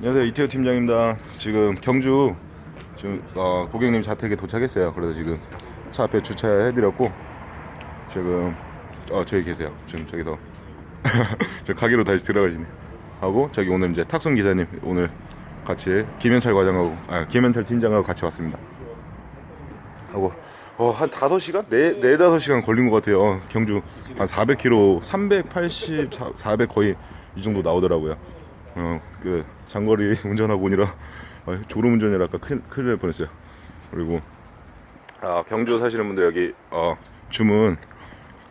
안녕하세요 이태호 팀장입니다. 지금 경주 지금 어, 고객님 자택에 도착했어요. 그래서 지금 차 앞에 주차해드렸고 지금 어 저기 계세요. 지금 저기서 저 가게로 다시 들어가시네. 하고 저기 오늘 이제 탁송 기사님 오늘 같이 김현철 과장하고 아 김현철 팀장하고 같이 왔습니다. 하고 어 한 5시간? 네, 네 다섯 시간 걸린 것 같아요. 어, 경주 한 400km, 380, 400 거의 이 정도 나오더라고요. 어, 그 장거리 운전하고 오니라 어, 졸음 운전이라 아까 큰일, 큰일 날 뻔했어요. 그리고 아, 경주 사시는 분들 여기 어, 주문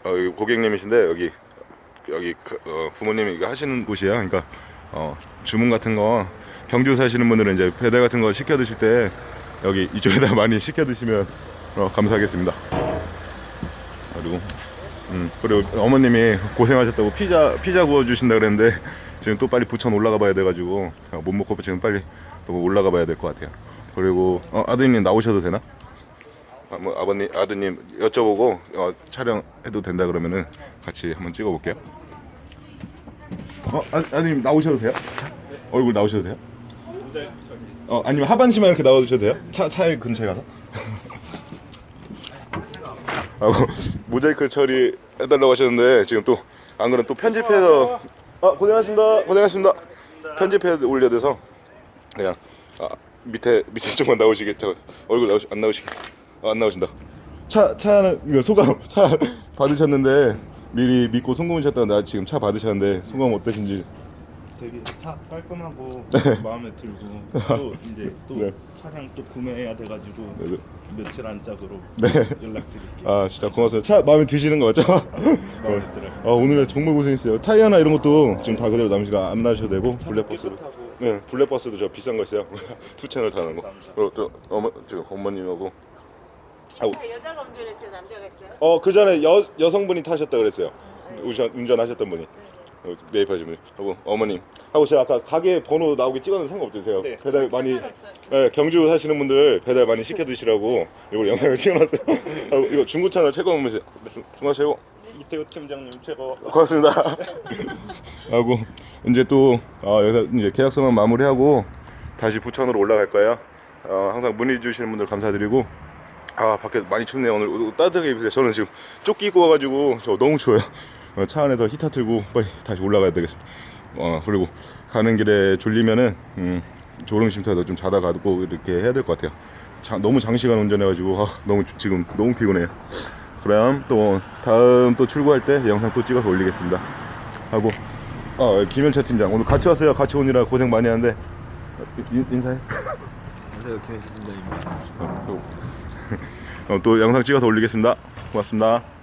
어, 여기 고객님이신데 여기 여기 그, 어, 부모님이 하시는 곳이야. 그러니까 어, 주문 같은 거 경주 사시는 분들은 이제 배달 같은 거 시켜 드실 때 여기 이쪽에다 많이 시켜 드시면 어, 감사하겠습니다. 그리고 음, 그리고 어머님이 고생하셨다고 피자 피자 구워 주신다 그랬는데 지금 또 빨리 부천 올라가 봐야 돼가지고 어, 못 먹고 지금 빨리 또 올라가 봐야 될 것 같아요. 그리고 어, 아드님 나오셔도 되나? 아, 뭐 아버님 아드님 여쭤보고 어, 촬영해도 된다 그러면은 같이 한번 찍어볼게요. 어 아, 아드님 나오셔도 돼요? 얼굴 나오셔도 돼요? 어 아니면 하반신만 이렇게 나와주셔도 돼요? 차 차에 근처에 가서. 하고 모자이크 처리 해달라고 하셨는데 지금 또 안 그러면 또 편집해서 아 고생하셨습니다. 고생하셨습니다. 편집해 올려야 돼서. 그냥 아, 밑에 밑에 쪽만 나오시게. 저 얼굴 나오시 안 나오시게. 아, 안 나오신다. 차 차는 이거 소감 차 받으셨는데 미리 믿고 송금하셨다 나 지금 차 받으셨는데 소감 어떠신지 되게 차 깔끔하고 마음에 들고 또 이제 또 네. 차량 또 구매해야 돼가지고 네, 네. 며칠 안 짝으로 네. 연락드릴게요. 아 진짜 고맙습니다 차 마음에 드시는 거 맞죠? 마음에 들어요. 아 오늘 정말 고생했어요 타이어나 이런 것도 지금 다 그대로 남시가 안 나셔도 되고 블랙버스도 깨끗하고 네, 블랙버스도 저 비싼 거 있어요. 투 채널 타는 거. 그리고 또 어머 지금 어머님하고 하고 차 여자가 운전했어요, 남자가 했어요? 어그 전에 여 여성분이 타셨다 그랬어요. 운전 운전하셨던 분이 어, 매입하신 분이 하고 어머님 하고 제가 아까 가게 번호 나오게 찍었는데 상관없죠. 제가 네. 배달 많이 네, 경주 사시는 분들 배달 많이 시켜 드시라고 이걸 영상을 찍어놨어요. 하고 이거 중고 채널 최고 보면서 중고 최고. 이태호 팀장님 최고. 고맙습니다. 하고 이제 또 어, 여기서 이제 계약서만 마무리하고 다시 부천으로 올라갈 거예요. 어, 항상 문의 주시는 분들 감사드리고 아 밖에 많이 춥네요 오늘 따뜻하게 입으세요. 저는 지금 조끼 입고 와가지고 저 너무 추워요. 어, 차 안에서 히터 틀고 빨리 다시 올라가야 되겠습니다. 어 그리고 가는 길에 졸리면은 음, 졸음쉼터도 좀 자다 가고 이렇게 해야 될 것 같아요. 자, 너무 장시간 운전해가지고 아, 너무 지금 너무 피곤해요. 그럼 또 다음 또 출고할 때 영상 또 찍어서 올리겠습니다. 하고 어 김현철 팀장 오늘 같이 왔어요. 같이 오느라 고생 많이 하는데 인, 인사해. 안녕하세요 김혜수 팀장입니다. 어, 또, 어, 또 영상 찍어서 올리겠습니다. 고맙습니다.